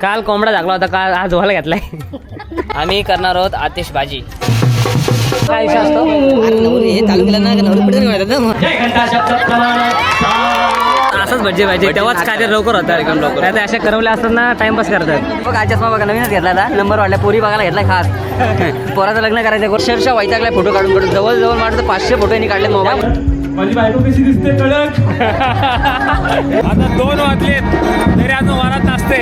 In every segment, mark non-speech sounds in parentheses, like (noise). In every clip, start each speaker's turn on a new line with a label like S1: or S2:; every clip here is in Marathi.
S1: काल कोंबडा झाकला होता काल आज धुवायला घेतलाय. आम्ही करणार आहोत आतिषबाजी काय विषय असतो? असंच भज्जे पाहिजे तेव्हाच कार्य लवकर होतं एकदम लवकर. नाही अशा करवल्या असतात ना टाइमपास करतात. बघ आज चष्मा बघा नवीनच घेतला आता नंबर वाढला पोरी बघायला घेतला खास. पोराचं लग्न करायचं अक्षरशः वैतागलाय फोटो काढून काढून जवळ जवळ माझं पाचशे फोटो यांनी काढले मोबाईल.
S2: माझी बायको कशी दिसते कळत आता दोन वाजलेत तरी अजून वरात नसते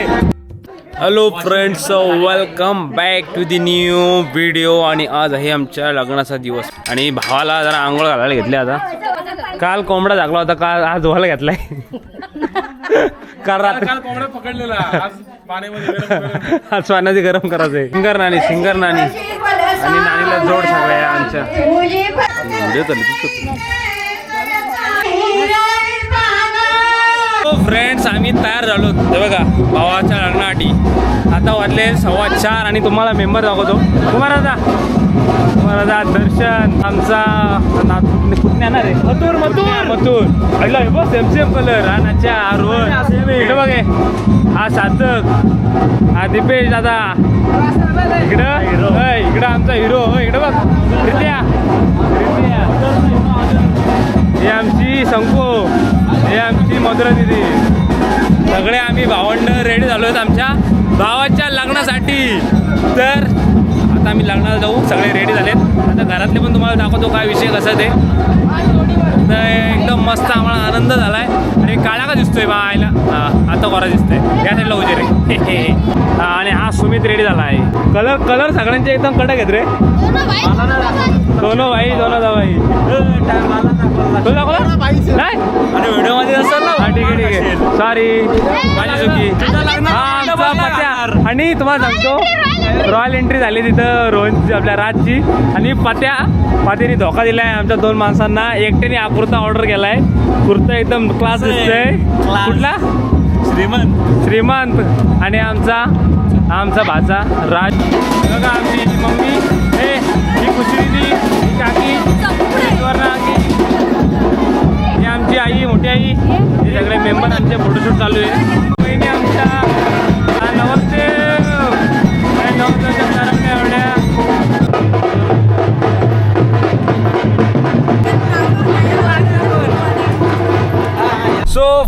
S2: hello friends welcome back to the new video आणि आज आहे आमच्या लग्नाचा दिवस. आणि भावाला जरा आंघोळ घालायला घेतले आता. काल कोंबडा झाकला होता काल आज धुवायला घेतलाय. काल रात्री
S3: काल कोंबडा पकडलेला. आज पाण्यामध्ये
S2: आज पाण्याची गरम करायचंय. सिंगर नानी सिंगर नानी. आणि नानीला जोड सगळ्या आमच्या. फ्रेंड्स आम्ही तयार झालो. हे बघा भावाच्या लग्नासाठी. आता वाजले सव्वा चार आणि तुम्हाला मेंबर दाखवतो. तुम्हाला जा तुम्हाला जा दर्शन आमचा नातू. कुठे येणार आहे? मथुर मथुर. मथुर. ऐकलं हे बघ सेम सेम कलर हा नाच्या हा रोहन इकडे बघ हे. हा सार्थक. हा दीपेश दादा. इकडं. इकडं आमचा हिरो. हो इकडं बघ. हे आमची शंकू. हे आमची मधुरा दिदी सगळे आम्ही भावंड रेडी झालो आहेत आमच्या भावाच्या लग्नासाठी. तर आता आम्ही लग्नाला जाऊ. सगळे रेडी झालेत. आता घरातले पण तुम्हाला दाखवतो काय विषय कसा ते. तर एकदम मस्त आम्हाला आनंद झाला आहे काळा का दिसतोय बा आईला हा, आता कोरा दिसतोय. या साईडला उजे रे. (laughs) हा, आणि हा सुमित रेडी झाला आहे कलर कलर सगळ्यांचे एकदम कडक आहेत रे. दोनो भाई दोनो भाई तो दाखवला? नाही? आणि व्हिडिओमध्ये असेल ना. हा, ठीक आहे ठीक आहे. सॉरी माझी चुकी. हा आणि तुम्हाला सांगतो रॉयल एंट्री झाली तिथं रोहनची आपल्या राजची आणि पत्या पत्याने धोका दिलाय आमच्या दोन माणसांना. एकट्याने हा कुर्ता ऑर्डर केलाय. कुर्ता एकदम क्लास दिसतोय कुठला? श्रीमंत. श्रीमंत. आणि आमचा आमचा भाचा राज. बघा आमची मम्मी. हे ही कुचरीदी ही काकी. ही आमची आई मोठी आई. हे सगळे मेंबर आमचे फोटोशूट चालू आहे आमच्या.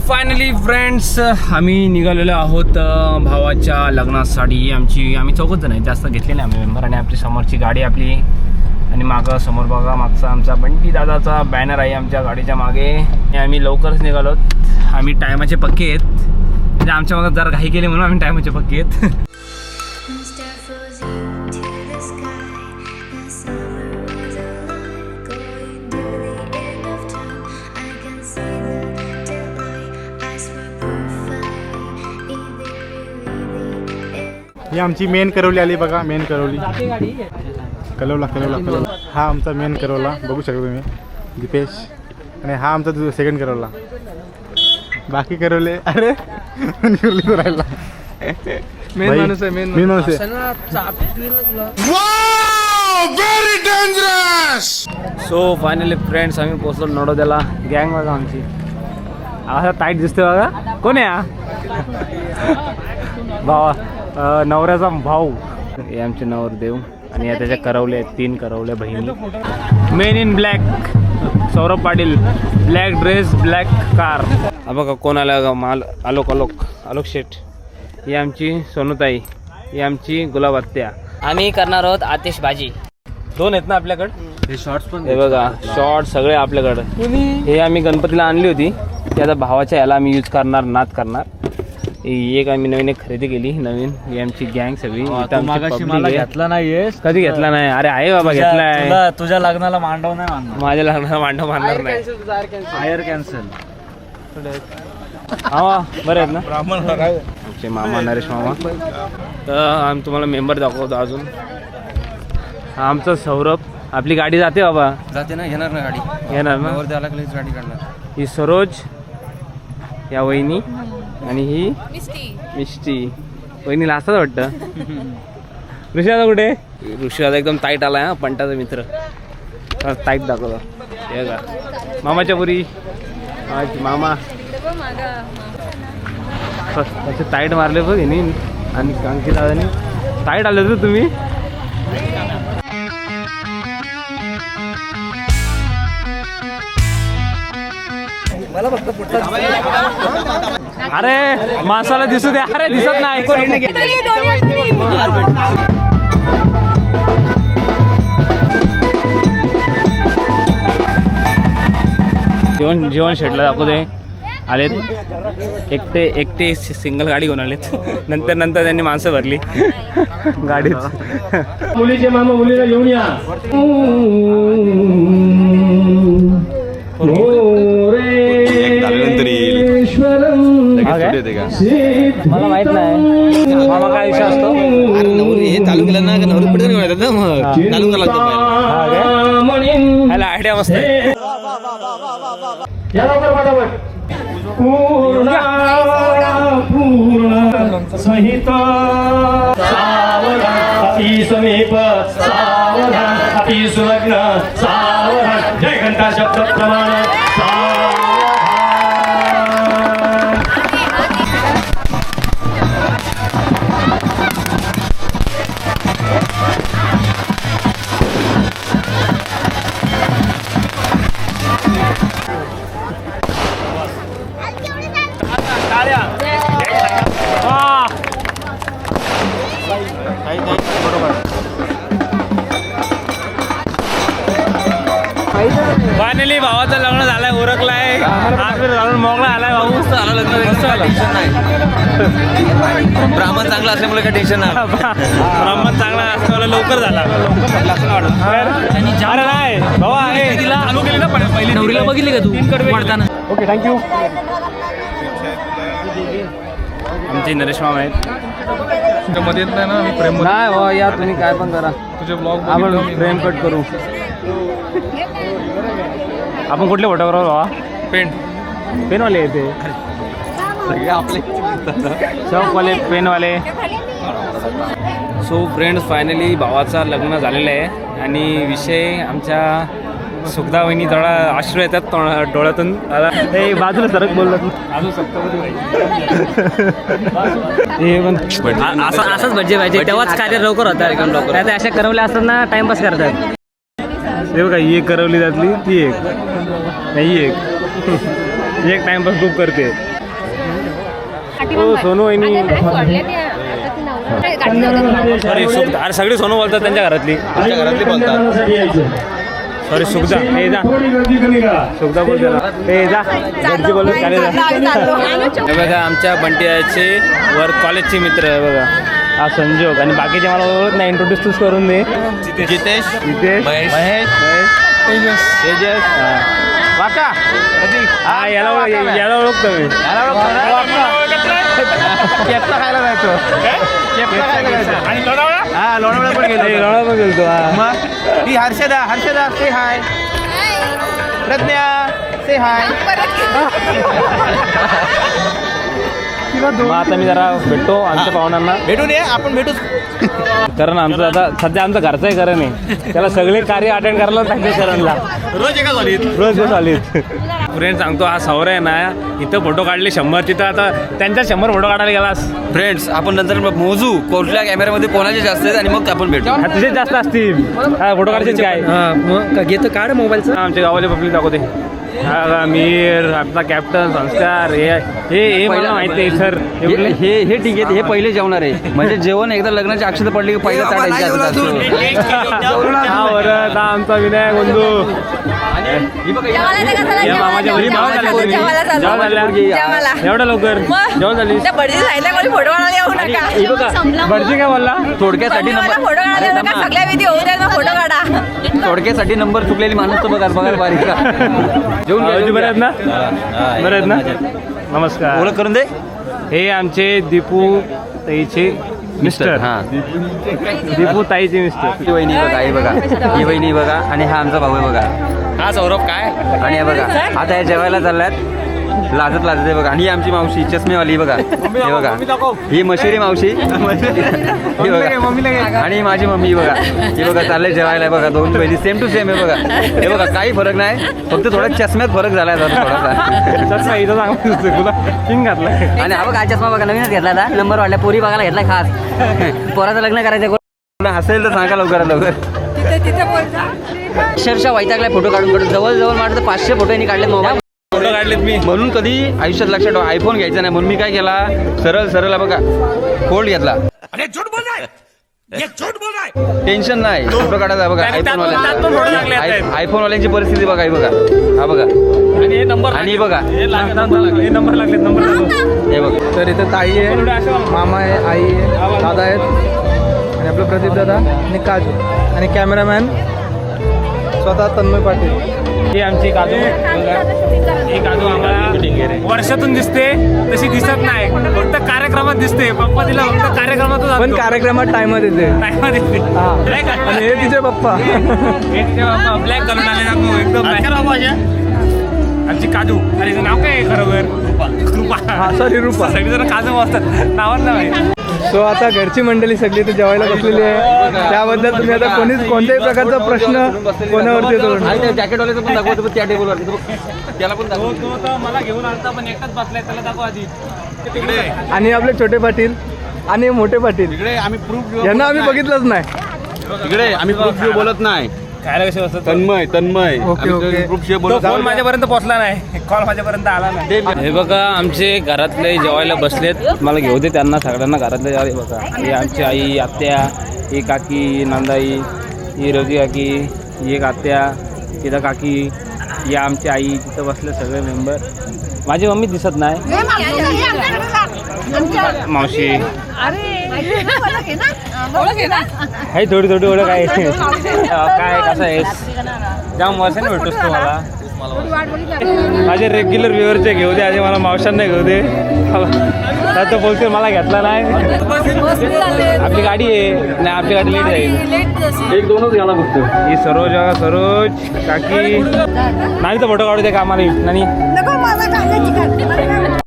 S2: फायनली फ्रेंड्स आम्ही निघालेलो आहोत भावाच्या लग्नासाठी. आमची आम्ही चौकच जण आहे जास्त घेतलेले आम्ही मेंबर आणि आपली समोरची गाडी आपली. आणि मागं समोर बघा मागचा आमचा बंटी दादाचा बॅनर आहे आमच्या गाडीच्या मागे. आम्ही लवकरच निघालो आम्ही टायमाचे पक्के आहेत. म्हणजे आमच्या मागं जरा घाई केली म्हणून आम्ही टायमाचे पक्के आहेत. (laughs)
S4: ही आमची मेन करवली आली बघा मेन करवली. कलवला कलवला कलवला. हा आमचा मेन करवला बघू शकता तुम्ही. दीपेश. आणि हा आमचा सेकंड करवला. बाकी करवले अरे राहिला. मेन माणूस आहे मेन माणूस. आहे.
S2: सो फायनली फ्रेंड्स आम्ही पोचलो नडोद्याला गँग बघा आमची. असा टाईट दिसतोय बघा. कोण आहे हा? (laughs) भावा नवऱ्याचा भाऊ. हे आमचे नवरदेव आणि या त्याच्या करवले आहेत तीन करवले बहिणी. Men in black Saurabh Patil. Black dress black car हा बघा कोण आला ग माल आलोक आलोक. आलोक शेठ. ही आमची सोनूताई. ही आमची गुलाबात्या
S1: आम्ही करणार आहोत आतिषबाजी
S2: दोन आहेत ना आपल्याकडे? हे शॉर्ट्स पण हे बघा शॉर्ट सगळे आपल्याकडे. हे आम्ही गणपतीला आणली होती. ती आता भावाच्या याला आम्ही यूज करणार नाद करणार. एक आम्ही नवीन एक खरेदी केली नवीन. ही आमची गँग सगळी. इथं आमची public आहे.
S3: घेतला नाहीयेस.
S2: कधी घेतला नाही? अरे आहे बाबा घेतलाय.
S3: तुझ्या लग्नाला मांडव नाही मानणार.
S2: माझ्या लग्नाला मांडव मानणार नाही.
S3: हायर कॅन्सल
S2: हा बरे आहेत ना? आमचे मामा नरेश मामा. तर आम्ही तुम्हाला मेंबर दाखवतो अजून. हा आमचा सौरभ. आपली गाडी जाते बाबा.
S1: जाते ना घेणार ना गाडी.
S2: येणार ना?
S1: त्याला गाडी काढणार.
S2: ही सरोज या वहिनी. आणि ही? मिष्टी. वहिनीला असंच वाटतं. ऋषी कुठे? ऋषी आता एकदम ताईट आलाय हा पंटाचा मित्र. ताईट दाखवतो. हे का मामाच्या पुरी. आज मामा. असे टाईट मारले बघ यांनी आणि अंकित दादानी. टाईट आले होते तुम्ही? अरे माणसाला दिसू दे. अरे दिसत नाही. जेवण जेवण शेटला दाखवू दे. आलेत. एकटे एकटे सिंगल गाडी घेऊन आलेत. नंतर नंतर त्यांनी माणसं भरली. गाडीत
S5: मुलीचे मामा मुलीला घेऊन या.
S2: मला माहीत नाही. मामा काय विषय असतो? ह्याला आयडिया मस्त आहे.
S5: या लवकर पटापट. पूर्ण पूर्ण सहित. सावधान अति समीप सावधान अति सुलग्न सावधान. जय घंटा शब्द प्रमाण सावधान.
S1: ब्राह्मण चांगला असल्यामुळे काही टेन्शन नाही.
S2: ब्राह्मण चांगला असतो लवकर झाला. अरे नाही आहे. चालू केली ना पहिली
S1: नवरीला बघितली का तू? पडताना
S2: ओके थँक्यू आमचे नरेश मामा आहेत.
S3: मध्ये येत नाही ना मी प्रेम
S2: नाही भाऊ या तुम्ही काय पण करा.
S3: तुझे ब्लॉग
S2: आपण फ्रेम कट करू. आपण कुठले फोटोग्राफर भावा?
S3: पेंट
S2: पेनवाले येते
S1: सगळे आपले
S2: चौकवाले पेनवाले. सो फ्रेंड्स फायनली भावाचा लग्न झालेलं आहे. आणि विषय आमच्या सुखदा वहिनी थोडा आश्रू येतात तोंड- डोळ्यातून. हे बाजूला सरक बोललो अजून हे पण असंच भज्जे पाहिजे तेव्हाच कार्य लवकर होतात एकदम लवकर. आता अशा करवल्या असतात ना टाइमपास करतात. हे बघा ही एक करवली जातली ती एक. नाही एक. ही (laughs) एक टाइमपास खूप करते. सोनू सुख अरे सगळी सोनू बोलतात त्यांच्या घरातली.
S3: घरातली बोलतात.
S2: सॉरी सुखदा. हे जा. सुखदा बोल त्याला हे जा. घरची बोलत चालेल हे बघा आमच्या बंटियाचे वर कॉलेजचे मित्र आहे बघा. हा. संजोग. आणि बाकीचे मला ओळख नाही. इंट्रोड्यूस तूच करून दे.
S3: जितेश
S2: नितेश
S3: महेश.
S2: महेश. तेजस. हा. वाका. हा याला ओळख याला ओळखतो मी. केपला खायला जायचो. केपला खायला जायचो.
S3: आणि लोणावळा?
S2: हा लोणावळा पण गेलो लोणावळा पण गेलतो हा.
S3: मग? ही हर्षदा हर्षदा से हाय प्रज्ञा से हाय (laughs)
S2: मग आता मी जरा भेटतो आमच्या पाहुण्यांना.
S3: भेटून ये आपण भेटूच
S2: कारण आमचं आता सध्या आमचं करण आहे त्याला सगळे कार्य अटेंड करायला पाहिजे करणला.
S3: रोज एका झालीत
S2: रोज आलीत फ्रेंड सांगतो हा सौर आहे ना इथं फोटो काढले शंभर तिथं आता त्यांच्या शंभर फोटो काढायला गेलास
S1: फ्रेंड्स आपण नंतर मग मोजू कुठल्या कॅमेऱ्यामध्ये कोणाचे जास्त आहेत आणि मग आपण भेटू.
S2: हा तुझेच जास्त असतील. हा फोटो काढायचे काय?
S1: घेतो काढ मोबाईलचं?
S2: आमच्या गावाले पब्लिक दाखवते. मीर आपला कॅप्टन संस्कार हे हे मला माहिती आहे सर हे
S1: हे ठीक आहे हे पहिले जेवणार आहे. (laughs) म्हणजे जेवण एकदा लग्नाची अक्षता पडली की पहिलं.
S2: हा हा आमचा विनायक बंधू. जेवण? जेवण? एवढं लवकर. जेवण झाली. बघा भटजी काय बोलला?
S1: थोडक्यासाठी नंबर
S6: फोटो काढायला येऊ नका. सगळ्या विधी होऊ द्या मग फोटो काढा.
S1: थोडक्यासाठी नंबर चुकलेली माणूस तर बघा बघायला बारीक. जेवून
S2: बरे आहेत ना. बरे आहेत ना? नमस्कार.
S1: ओळख करून दे.
S2: हे आमचे दीपू ताईचे मिस्टर
S1: हा.
S2: दीपू ताईचे मिस्टर.
S1: ही वहिनी बघा ही बघा. ही वहिनी बघा आणि हा आमचा भाऊ आहे बघा.
S3: हा सौरभ काय?
S1: आणि हे बघा आता हे जेवायला चालल्यात. लाजत लाजत आहे बघा. आणि ही आमची मावशी चष्मेवाली (laughs) बघा. हे बघा. ही मशिरी मावशी. ही बघा. आणि माझी मम्मी बघा. ही बघा चाललंय जेवायला बघा दोन पहिली सेम टू सेम आहे बघा. हे बघा काही फरक नाही. फक्त थोडा चष्म्यात फरक झालाय जरा थोडासा.
S2: चष्मा इथं चांगला दिसतोय. तुला किंग घातलाय.
S1: आणि हा बघा चष्मा बघा नवीनच घेतला आता. नंबर वाढला पोरी बघायला घेतला खास. (laughs) पोराचं लग्न करायचं कोण? हसेल तर सांगा लवकर लवकर. अक्षरशः वैतागलाय फोटो काढून काढून. जवळ जवळ माझं पाचशे फोटो यांनी काढले मोबाईल.
S2: फोटो काढलेत मी.
S1: म्हणून कधी आयुष्यात लक्षात ठेवा. आयफोन घ्यायचा नाही. म्हणून मी काय केला? सरळ सरळ हा बघा. फोल्ड घेतला. टेन्शन नाही. फोटो काढायचा बघा. आयफोन. वाल्यांची आयफोन वाल्यांची परिस्थिती बघा ही बघा. हा बघा.
S2: आणि हे नंबर
S1: आणि बघा.
S2: हे लागले हे नंबर नंबर
S1: हे बघा.
S3: तर इथे ताई आहे मामा आहे आई आहे दादा आहेत. आणि आपलं प्रदीप दादा आणि काजू आणि कॅमेरामॅन स्वतः तन्मय पाटील.
S2: ही आमची काजू. ही काजू आम्हाला वर्षातून दिसते तशी दिसत नाही. फक्त कार्यक्रमात दिसते. पप्पा तिला फक्त कार्यक्रमातच
S3: पण कार्यक्रमात टायमात येते.
S2: टायमात नाही का?
S3: आणि हे तिचे पप्पा.
S2: हे तिचे बाबा ब्लॅक करून आले ना तू एकदम आमची काजू. आणि नाव काय आहे खरोखर कृपा
S3: हा सॉरी रुपा.
S2: सगळेजण काजू वाजतात नावात नाही
S3: सो आता घरची मंडळी सगळी इथे जेवायला बसलेली आहे. त्याबद्दल तुम्ही आता कोणीच कोणत्याही प्रकारचा प्रश्न कोणावरती येतो
S1: जॅकेटवाल्याचं पण दाखवतो पण त्या टेबलवरती. त्याला पण
S2: तो
S1: दाखव
S2: तो तर मला घेऊन आलता पण एकटाच बसलाय त्याला दाखव आधी. तिकडे
S3: आणि आपले छोटे पाटील आणि मोठे पाटील. यांना आम्ही बघितलंच नाही.
S4: इकडे आम्ही बोलत नाही.
S2: खायला कसे बसतात?
S4: तन्मय तन्मय.
S3: Okay, okay.
S2: तो
S4: बोलत
S2: फोन माझ्यापर्यंत पोहोचला नाही. कॉल माझ्यापर्यंत आला नाही. हे बघा आमचे घरातले जेवायला बसलेत. मला घेऊ दे त्यांना सगळ्यांना घरातले जेवायला. बघा ही आमची आई आत्या ही काकी ही नांदाई ही रोजी काकी ही एक आत्या तिथं काकी ही आमची आई तिथं बसले सगळे मेंबर माझी मम्मी दिसत नाही. मावशी. आहे थोडी थोडी ओळख आहे. (laughs) काय कसं आहेस जाम वर्षाने भेटतोस तू मला माझे रेग्युलर व्ह्युअरचे घेऊ दे आधी मला मावशांना घेऊ दे. तर तो बोलते मला घेतला नाही. आपली गाडी आहे. नाही आपली गाडी लेट जाईल. एक दोनच घ्यायला बघतो ही सरोज सरोज काकी. नाही तर फोटो काढू दे का आम्हाला नाही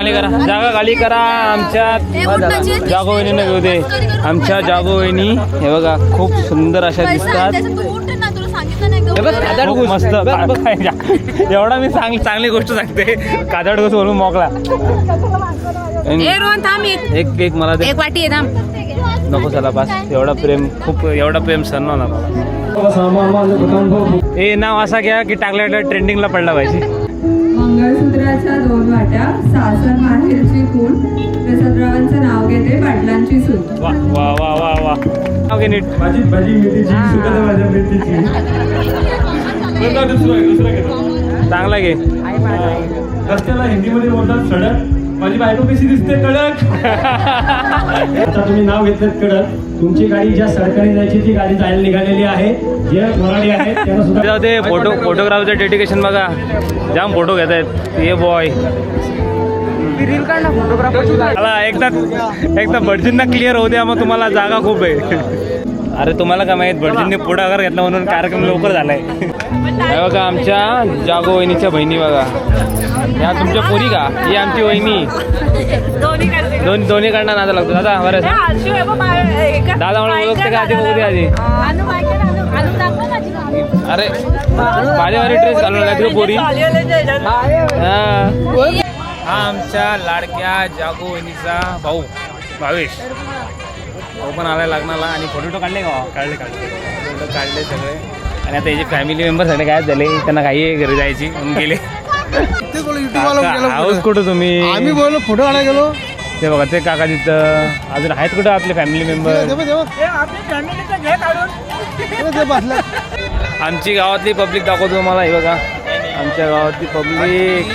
S2: खाली करा. जागा खाली करा आमच्या जागो. वहिनीनं घेऊ दे. आमच्या जागो वहिनी हे बघा खूप सुंदर अशा दिसतात. मस्त. एवढा मी चांगली चांगली गोष्ट सांगते. काजड गोष्ट
S6: ए रोहन थांब एक.
S2: एक एक मला
S6: एक वाटी
S2: नको चला बस. एवढा प्रेम खूप एवढा प्रेम सण मला. हे नाव असा घ्या की टाकल्या ट्रेंडिंगला पडला पाहिजे.
S7: मंगळसूत्राच्या दोन वाट्या सासर माहेरची खून प्रसादरावांचं नाव घेते पाटलांची सून.
S2: वा वा वा वा वा. नाव घे नीट.
S5: माझी भाजी मेथीची माझ्या मेथीची
S2: चांगला घे.
S5: रस्त्याला हिंदीमध्ये बोलतात सडक. माझी बायको कशी दिसते कडक (laughs) आता तुम्ही नाव घेतलं कडक तुमची गाडी ज्या सडकाने जायची ती गाडी जायला निघालेली आहे. जे मराठी आहेत त्यांना सुद्धा
S2: दे फोटो फोटोग्राफचं डेडिकेशन बघा. जाम फोटो घेत आहेत. ये बॉय एकदा एकदा भटजींना क्लिअर होऊ द्या मग तुम्हाला जागा खूप आहे. अरे तुम्हाला काय माहीत भटजींनी पुढाकार घेतला म्हणून कार्यक्रम लवकर झालाय. हे बघा आमच्या जागो वहिनीच्या बहिणी बघा. या तुमच्या पोरी का? ही आमची वहिनी. दोन्ही दोन्ही कडनं नादा लागतो. दादा बरं. दादा म्हणून ओळखते का? आधी बघू दे आधी. अरे माझ्यावारी ड्रेस घालून तुला पोरी. हा हा. आमच्या लाडक्या जागो वहिनीचा भाऊ भावेश. भाऊ पण आलाय लग्नाला आणि फोटो काढले का? काढले काढले. फोटो काढले सगळे. आणि आता याचे फॅमिली मेंबर सगळे गायब झाले. त्यांना काही आहे घरी जायची म्हणून गेले. हाऊस कुठं तुम्ही?
S4: आम्ही बोललो फोटो काढायला गेलो.
S2: ते बघा ते काका तिथं अजून आहेत कुठं आपले फॅमिली मेंबर आमची गावातली पब्लिक दाखवतो तुम्हाला हे बघा. आमच्या गावातली पब्लिक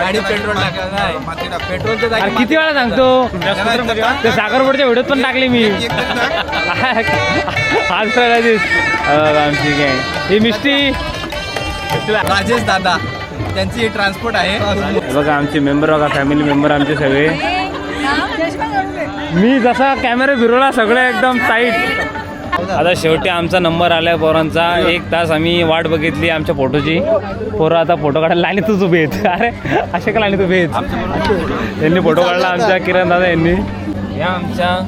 S3: गाडी पेट्रोल टाकायला पेट्रोलचं
S2: अरे किती वेळा सांगतो? ते साखरपुडच्या व्हिडिओत पण टाकले मी. आज पहिला आमची गँग ही मिष्टी
S3: राजेश दादा. त्यांची ट्रान्सपोर्ट आहे.
S2: बघा आमचे मेंबर बघा फॅमिली मेंबर आमचे सगळे. मी जसा कॅमेरा फिरवला सगळे एकदम टाईट आता शेवटी आमचा नंबर आलाय पोरांचा. एक तास आम्ही वाट बघितली आमच्या फोटोची पोरं आता फोटो काढायला लाईनीतच उभे आहेत अरे असे का लाईनीत उभे आहेत यांनी फोटो काढला आमच्या किरण दादा यांनी. या आमच्या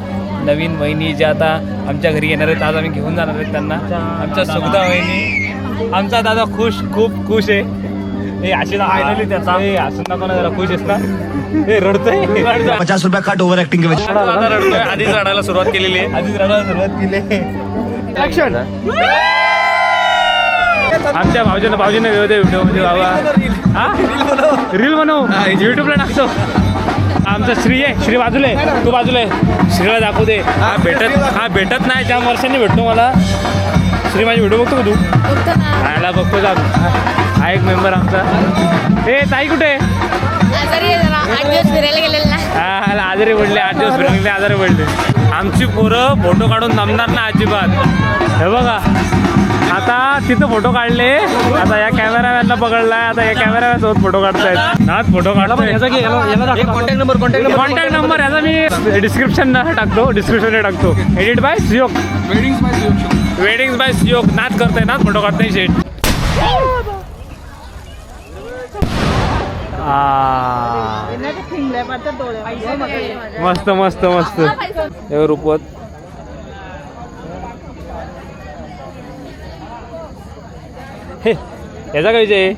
S2: नवीन वहिनी ज्या आता आमच्या घरी येणार आहेत आज आम्ही घेऊन जाणार आहेत त्यांना. आमच्या सुगदा वहिनी. आमचा दादा खुश खूप खुश आहे. हे फायनली त्याचा. जरा खुश आहेस ना. हे रडतोय.
S8: पचास रुपया कट ओवर एक्टिंग के वजह
S2: आता रडतोय. आधीच रडायला सुरुवात केलेली आहे. आधीच रडायला सुरुवात केली ऍक्शन आमच्या भाऊजीनं भाऊजीने व्हिडिओ व्हिडिओ म्हणजे बाबा हा? रील बनव. युट्यूबला टाकतो. आमचा श्री आहे श्री बाजूला. आहे तू बाजूला. आहे श्रीला दाखवू दे. हा भेटत हा भेटत नाही ज्या वर्षांनी भेटतो मला. श्री माझी व्हिडिओ बघतो का तू? खायला बघतो का हा एक मेंबर आमचा. ए ताई कुठे?
S6: आजारी आठ दिवस फिरायला गेलेला
S2: हा आजारी पडले आठ दिवस फिरले आजारी पडले. आमची पोरं फोटो काढून जमणार ना अजिबात. हे बघा. आता तिथं फोटो काढले. आता या कॅमेरामॅनला पकडलाय. आता या कॅमेरामॅन सोबत फोटो काढतायत. ना फोटो काढतोय.
S1: Contact number contact
S2: contact number याचा मी डिस्क्रिप्शन टाकतो. डिस्क्रिप्शन टाकतो. एडिट बाय सियोक वेडिंग बाय सियोक नाच करताय ना? फोटो काढताय शेट मस्त मस्त मस्त. हे रुपवत हे याचा काय आहे?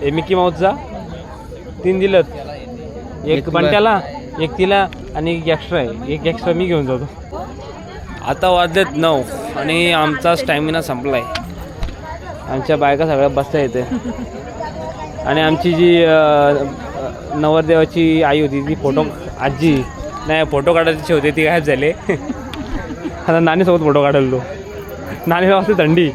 S2: हे मिकी माऊसचा? तीन दिलं एक बंट्याला एक तिला आणि एक एक्स्ट्रा आहे. एक एक्स्ट्रा मी घेऊन जातो. आता वाजलेत नऊ आणि आमचा स्टॅमिना संपला आहे आमच्या बायका सगळ्या बसता येते. आणि आमची जी नवरदेवाची आई होती ती फोटो आजी नाही फोटो काढायची होती ती गायब झाले. (laughs) आता नानीसोबत फोटो काढलो नानीला वाजते थंडी.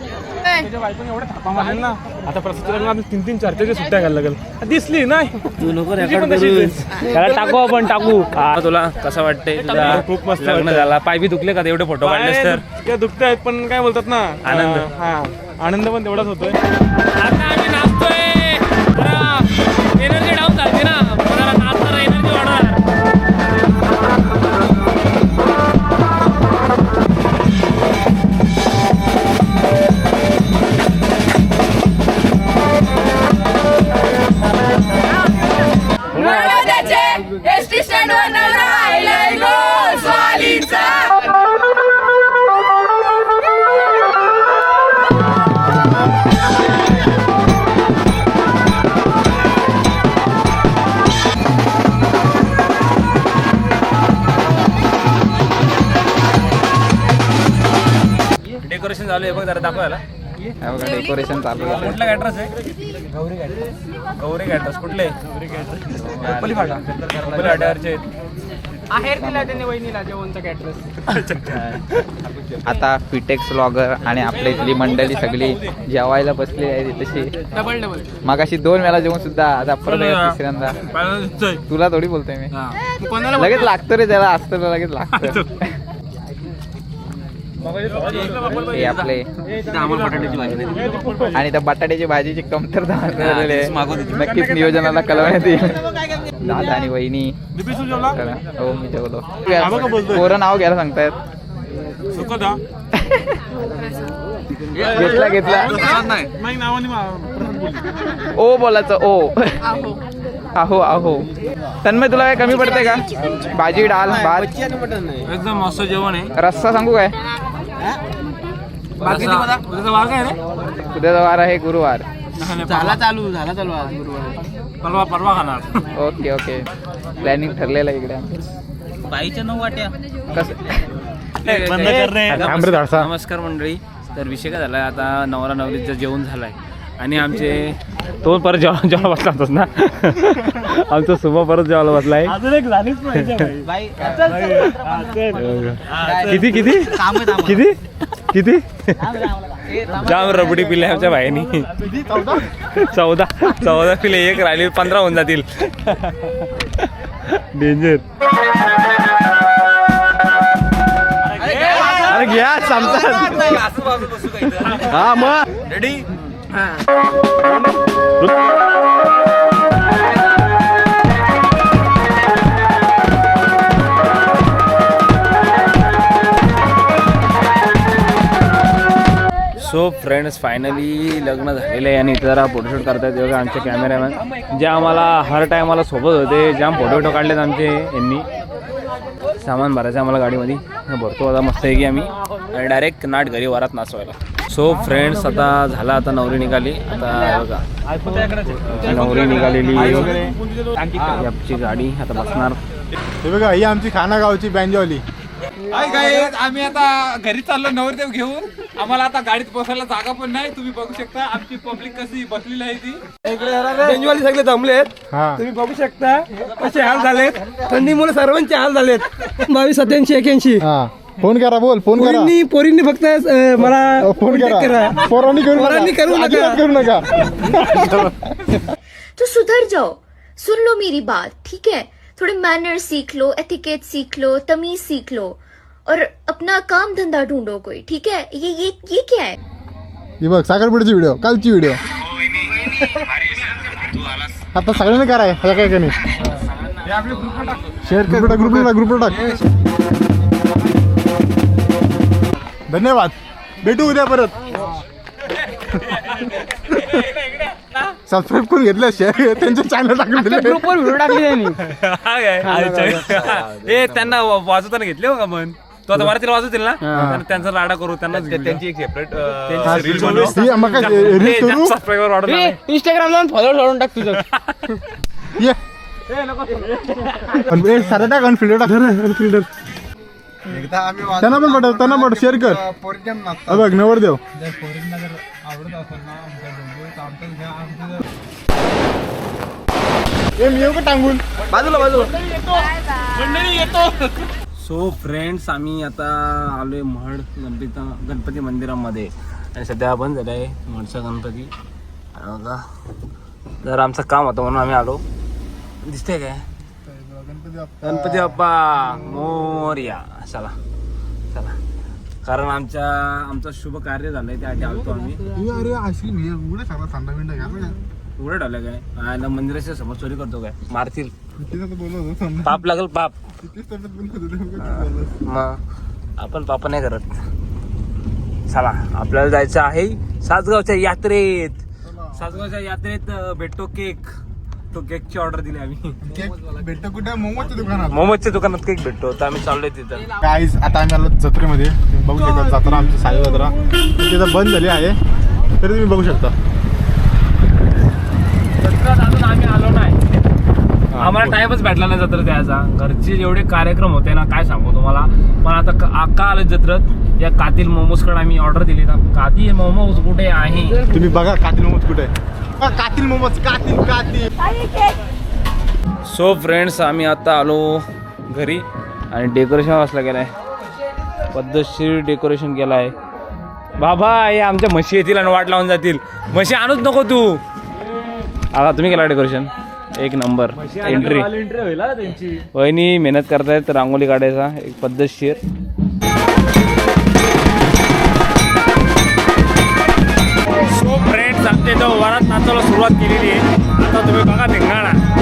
S4: आता प्रसिद्ध तीन तीन चार चार सुट्ट्या घालायला लागेल. दिसली नाही.
S2: तू नको त्याला टाकू आपण टाकू. हा, तुला कसं वाटतंय तुझा
S4: खूप मस्त
S2: लग्न. झाला. पाय बी दुखले का तेवढे फोटो काढलेस तर?
S4: दुखत आहेत पण काय बोलतात ना?
S2: आनंद.
S4: अं, हा. आनंद पण तेवढाच होतोय.
S2: डेकोरेशन चालू आहे बघ जरा दाखवायला
S3: डेकोरेशन चालू आहे.
S2: कुठला ॲड्रेस आहे? गौरी ॲड्रेस गौरी ॲड्रेस कुठले? गौरी फाटा. गौरी फाट्यावरचे
S3: आता फिटेक्स ब्लॉगर आणि आपल्या इथली मंडळी सगळी जेवायला बसली आहे तशी
S2: डबल डबल
S3: मगाशी दोन वेळा जेवण सुद्धा आता परत तिसऱ्यांदा. तुला थोडी बोलतोय मी. लगेच लागतो रे त्याला असतं लगेच लागतं. (laughs) हे आपले. आणि त्या बटाट्याची भाजीची कमतरता नक्कीच नियोजनाला कळवण्यात येईल. दादा आणि वहिनी. करा. हो मी जेवलो. पोरं नाव घ्यायला सांगतायत. घेतला घेतला. ओ बोलायचं ओ. आहो आहो. तन्मय तुला काय कमी पडते का? भाजी डाल भात?
S2: एकदम मस्त जेवण आहे.
S3: रस्सा सांगू काय?
S2: उद्याचा वार काय रे
S3: उद्याचा वार आहे गुरुवार.
S2: झाला चालू झाला चालू आज गुरुवार. परवा परवा खाणार.
S3: Okay okay. प्लॅनिंग ठरलेलं आहे इकडे.
S1: बाईच्या नऊ वाट्या.
S4: आंबरे धाडसा.
S2: नमस्कार मंडळी. तर विषय काय झाला? आता नवरा नवरीचं जेवण झालाय. आणि आमचे तो परत जेव्हा जेव्हा बसला होतास ना आमचा सुभा परत जेवायला बसलाय
S5: अजून एक झालीच पाहिजे.
S2: किती किती किती किती जाम रबडी पिले आमच्या बाईनी चौदा चौदा पिले एक राहिली पंधरा होऊन जातील डेंजर
S4: अरे घ्या समजा हा मग
S2: रेडी सो फ्रेंड्स फायनली लग्न झालेलं आहे आणि जरा फोटोशूट करतायत. बघा आमचे कॅमेरामॅन जे आम्हाला हर टायमाला सोबत होते जाम फोटो फोटो काढलेत आमचे यांनी. सामान भरायचं आम्हाला गाडीमध्ये. भरतो. आता मस्त आहे की आम्ही. आणि डायरेक्ट नाट घरी वरात नाचवायला. सो फ्रेंड्स आता झाला आता नवरी निघाली. आता बघा. नवरी निघालेली. आमची गाडी आता बसणार.
S4: हे बघा ही आमची खाना गावची बँजवाली
S3: आम्ही आता घरी चाललो नवरदेव घेऊन. आम्हाला आता गाडीत बसायला जागा पण नाही. तुम्ही बघू शकता आमची पब्लिक कशी बसलेली आहे ती.
S5: बेंजवाली सगळे जमलेत.
S4: हा.
S5: तुम्ही बघू शकता कसे हाल झालेत. थंडीमुळे सर्वांचे हाल झालेत. बावीस सत्याऐंशी एक्याऐंशी.
S4: हा. फ़ोन करा बोल फ़ोन करा।
S5: पोरींनी पोरींनी फक्त अं, मला
S4: फ़ोन
S5: contact
S4: करा। पोरांनी करू
S5: पोरांनी करू
S4: नका. अजिबात करू नका। (laughs)
S9: तो सुधर जाओ। सुन लो मेरी बात ठीक है? थोड़े मैनर सीख लो एथिकेट सीख लो तमीज सीख लो और अपना काम धंधा ढूंढो कोई ठीक है? ये ये ये क्या है?
S4: ही बघ साखरपुड्याची व्हिडिओ कालची व्हिडिओ आता सगळ्यांनी कराय ह्या काय नाही. शेअर कर ग्रुपला टाक ग्रुपला टाक धन्यवाद. भेटू उद्या परत. सबस्क्राईब करून घेतलं शेअर त्यांचे चॅनल टाकून दिले.
S5: ग्रुपवर व्हिडिओ टाकली त्यांनी.
S2: ए त्यांना वा- वाजवताना घेतले हो का मन. तो आता मराठीला वाजवतील ना? त्यांचा राडा करू त्यांना त्यांची एक सेपरेट
S4: ही मग काय रील करू?
S2: सबस्क्राईबर वाढवणार नाही.
S5: इंस्टाग्रामला फॉलो सोडून टाक तुझं.
S4: ये. पण ए, सारे टाक अनफिल्टर टाक. त्यांना पण पाठव त्यांना पाठव शेअर कर. हा बघ नवर देव ए, मी येऊ का टांगून?
S2: सो फ्रेंड्स आम्ही आता आलोय महड गणपती गणपती मंदिरामध्ये. आणि सध्या बंद झालं आहे महडचा गणपती. आणि बघा जर आमचं काम होतं म्हणून आम्ही आलो. दिसतंय काय? गणपती बाप्पा मोर्या चला चला कारण आमच्या आमचं शुभ कार्य झालंय त्यासाठी आलतो आम्ही.
S4: अरे अशी मी उघडे सांगा थंडा मिंडा घ्या
S2: उघडे ठेवलं काय? आणि मंदिराच्या समोर चोरी करतो काय? मारतील. पाप लागल पाप. मग आपण पाप नाही करत. चला आपल्याला जायचं आहे सासगावच्या यात्रेत. सासगावच्या यात्रेत भेटतो केक. तो केकची ऑर्डर दिली आम्ही.
S4: केक भेटतो कुठे? मोमोच्या दुकानात.
S2: मोमोजच्या दुकानात केक भेटतो तर आम्ही चाललोय तिथं.
S4: गाईज आता आम्ही आलो जत्रेमध्ये. तुम्ही बघू शकता जत्रा आमची साई जत्रा तिथं बंद झाली आहे. तरी तुम्ही बघू शकता.
S2: जत्रेत अजून आम्ही आलो नाही. आम्हाला टाइमच भेटला नाही जत्रेत यायचा. घरचे जेवढे कार्यक्रम होते ना काय सांगू तुम्हाला? पण आता क- अक्का आलं जत्रेत. या कातील मोमोजकडे आम्ही ऑर्डर दिली. ना कातील मोमोज कुठे आहे?
S4: तुम्ही बघा कातील मोमोज कुठे आहे. कातील मोमोज कातील कातील.
S2: सो फ्रेंड्स आम्ही आता आलो घरी आणि डेकोरेशन वाचला गेलाय. पद्धतशीर डेकोरेशन केलं आहे बाबा हे आमच्या म्हशी येतील आणि वाट लावून जातील. म्हशी आणूच नको तू. आता तुम्ही केला डेकोरेशन? एक नंबर. एंट्री वहिनी मेहनत करतायत रांगोली काढायचा एक पद्धतशीर. सो तो आमच्या वरात नाचायला सुरुवात केलेली आहे. आता तुम्ही बघा धिंगाणा.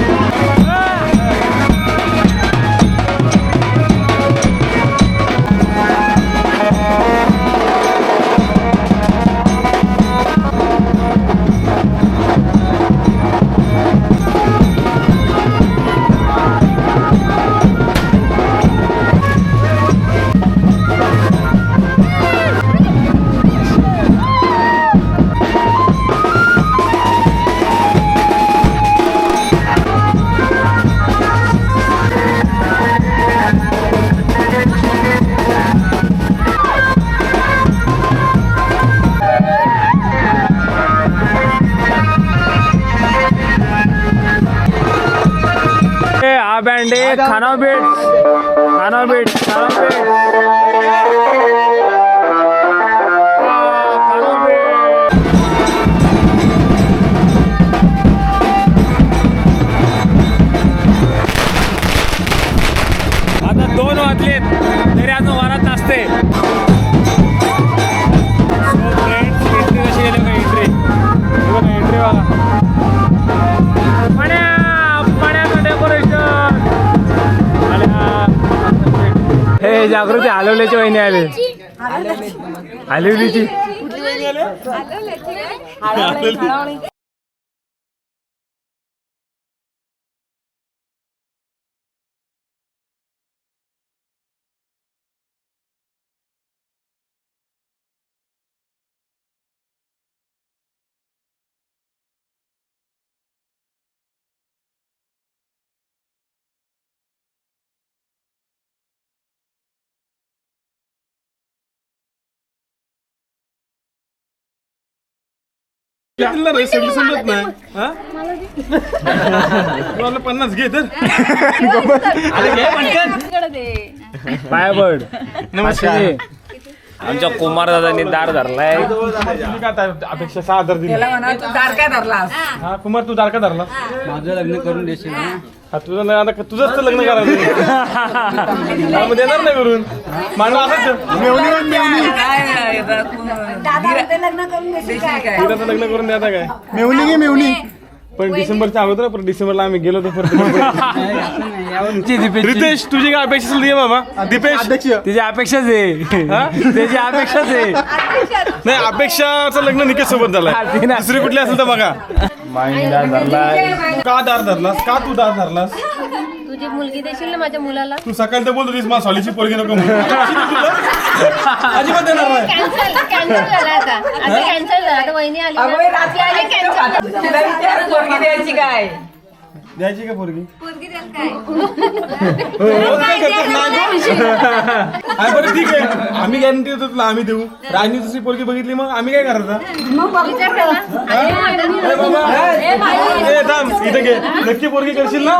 S2: आ बँड आहे खाना बेट बेट जागृती हलवल्याची वहिनी आली हलवलीची
S10: समजत नाही. पन्नास घे तर.
S2: पाया पड. नमस्कार. आमच्या कुमार दादांनी दार धरलाय.
S10: अपेक्षा सहा हजार दिली. हा कुमार तू दारका धरला
S1: माझं लग्न करून देशील
S10: हा तुझं लग्न आता तुझंच तर लग्न करायचं हा, मग देणार नाही करून मांडव असंच मेवणी मेवणी. हिराचं लग्न करून द्या काय. मेवणी घे मेवणी. पण डिसेंबरच्या अगोदर पण डिसेंबरला आम्ही गेलो तर रितेश तुझी काय अपेक्षा असेल बाबा दीपेश?
S2: तिची अपेक्षाच आहे? त्याची अपेक्षाच आहे.
S10: नाही अपेक्षाचं लग्न निकेश सोबत झालंय. दुसरी कुठली असेल तर बघा.
S2: माईन दार धरलाय
S10: का दार धरलास? का तू दार धरलास?
S6: तुझी मुलगी देशील ना माझ्या मुलाला?
S10: तू सकाळी तर बोलतो मला सॉलीची पोरगी नको. अजिबात देणार नाही.
S6: कॅन्सल कॅन्सल झाला आता. आता कॅन्सल झाला. आता वहिनी आली ना. ती आली कॅन्सल
S10: द्यायची का पोरगी?
S6: पोरगी द्याल काय?
S10: रोज काय करतात नाही गं? हा, बरं ठीक आहे. आम्ही गॅरंटी देतो तुला आम्ही देऊ. राजनी दुसरी पोरगी बघितली मग आम्ही काय करायचं
S6: विचार करा.
S10: ए बाबा. ए थांब. इथे घे. नक्की पोरगी करशील ना?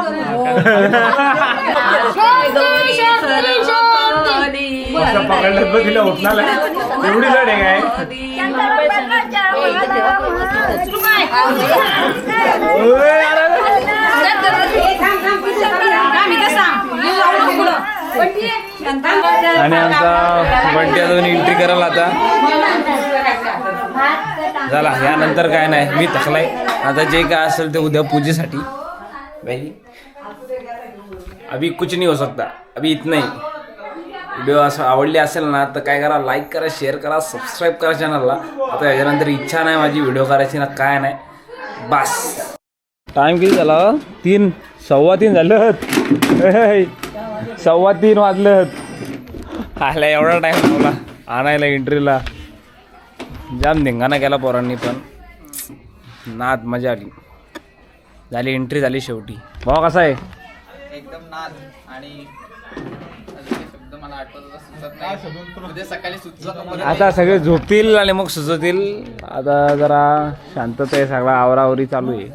S2: पकडलं बघ तिला होत नाही एवढी लढ आहे. काय आणि आमचा बंटी अजून एंट्री करायला आता. झाला यानंतर काय नाही. मी थकलाय. आता जे काय असेल ते उद्या पूजेसाठी. भाई अभी कुछ नाही हो सकता अभी इतना ही व्हिडिओ असं आवडली असेल ना तर काय करा लाईक करा शेअर करा सबस्क्राईब करा चॅनलला आता याच्यानंतर इच्छा नाही माझी व्हिडिओ करायची ना काय नाही. बस. टाइम किती झाला? तीन सव्वा तीन झालं सव्वा तीन वाजलं आला एवढा टाइम लावला आणायला एंट्रीला जाम धिंगाणा केला पोरांनी पण. नाद मजा आली. झाली एंट्री झाली शेवटी. भावा कसा आहे?
S3: एकदम नाद आणि मला
S2: आता सगळे झोपतील आणि मग सुचतील. आता जरा शांतता आहे सगळा आवरावरी चालू आहे.